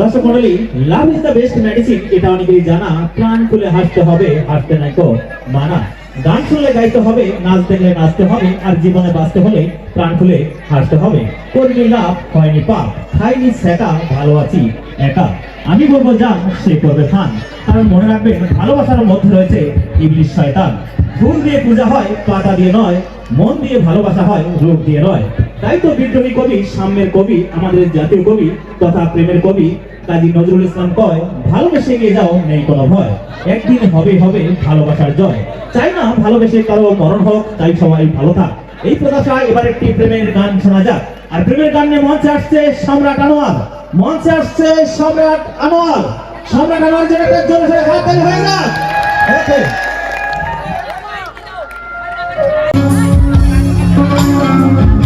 দর্শক মন্ডলী, love is the best medicine এটা অনেকেই জানা। প্রাণ খুলে হাসতে হবে, হাসতে নাই তো মানা। গান শুনলে গাইতে হবে, নাচ দেখলে নাচতে হবে, আর জীবনে বাঁচতে হলে প্রাণ খুলে হাসতে হবে। করবি লাভ হয়নি পাপ, খাইনি সেটা, ভালো আছি একা। আমি বলব যান সে করবে খান কারণ মনে রাখবেন, ভালোবাসার মধ্যে রয়েছে ইংলিশ শয়তান। ফুল দিয়ে পূজা হয় পাতা দিয়ে নয়, মন দিয়ে ভালোবাসা হয়, রূপ দিয়ে নয়। তাই তো বিদ্রোহী কবি, সাম্যের কবি, আমাদের জাতীয় কবি তথা প্রেমের কবি কাজী নজরুল ইসলাম কয়, ভালোবেসে গিয়ে যাও, নেই কোনো ভয়। একদিন হবে হবে ভালোবাসার জয়। চাই না ভালোবেসে কারও মরণ হোক, তাই সবাই ভালো থাক। এই প্রত্যাশায় এবার একটি প্রেমের গান শোনা যাক। আর প্রেমের গান নিয়ে মঞ্চে আসছে সম্রাট আনোয়ার। মঞ্চে আসছে সম্রাট আনোয়ার। সম্রাট আনোয়ার হাত হয়ে না ওকে। Thank you.